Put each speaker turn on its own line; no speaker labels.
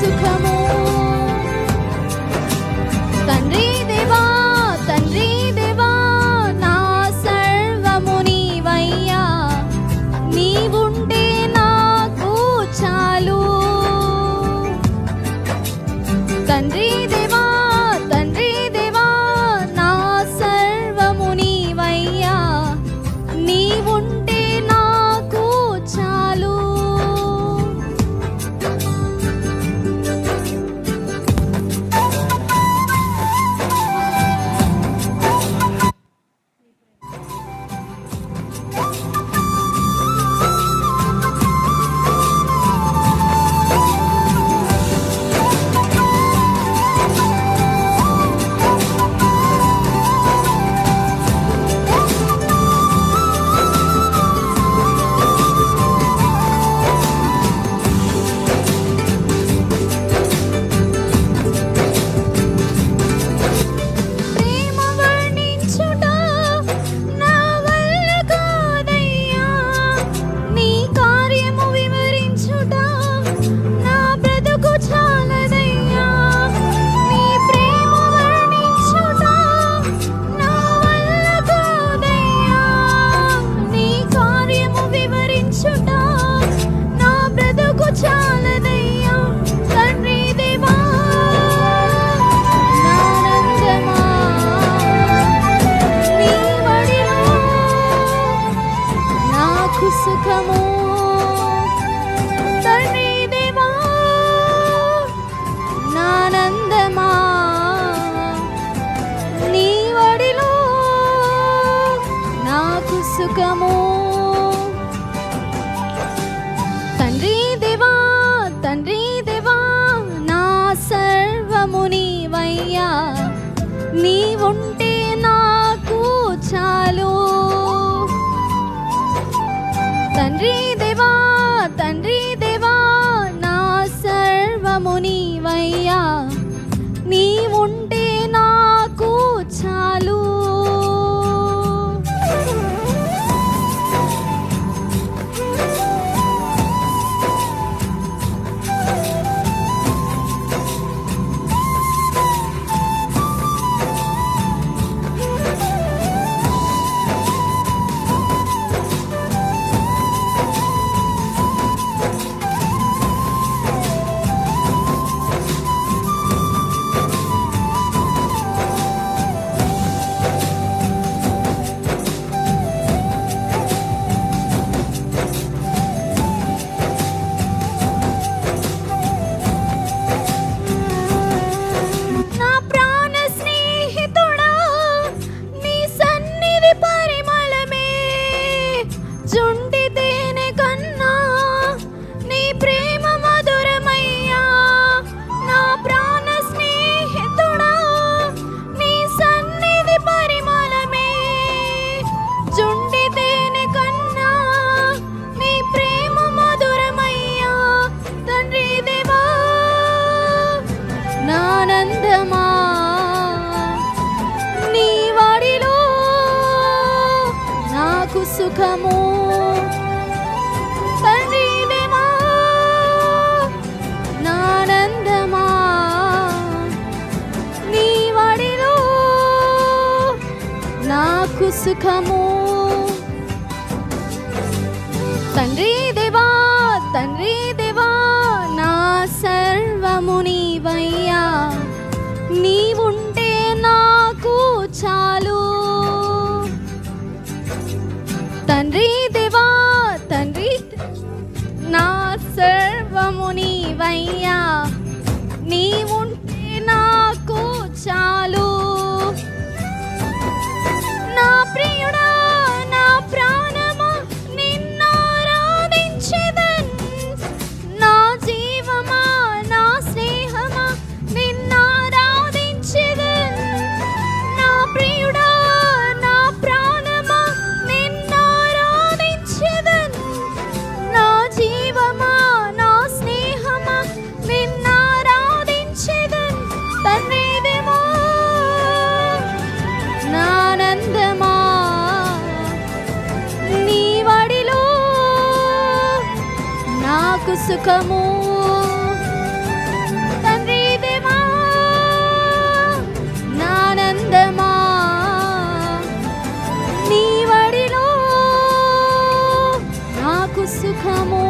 సుఖము. తండ్రి దేవా తండ్రి దేవా నా సర్వము నీవయ్యా. నీవుంటే నాకు చాలు. తండ్రి நீ ஒன்று సుఖము. తండ్రి దేవా తండ్రి దేవా నా సర్వము నీవయ్యా. నీవుంటే నాకు చాలు. తండ్రి దేవా తండ్రి నా సర్వము నీవయ్యా. నీవు నాకు సుఖము. తండ్రిదేమా నానందమా నీ వడిలో నాకు సుఖము.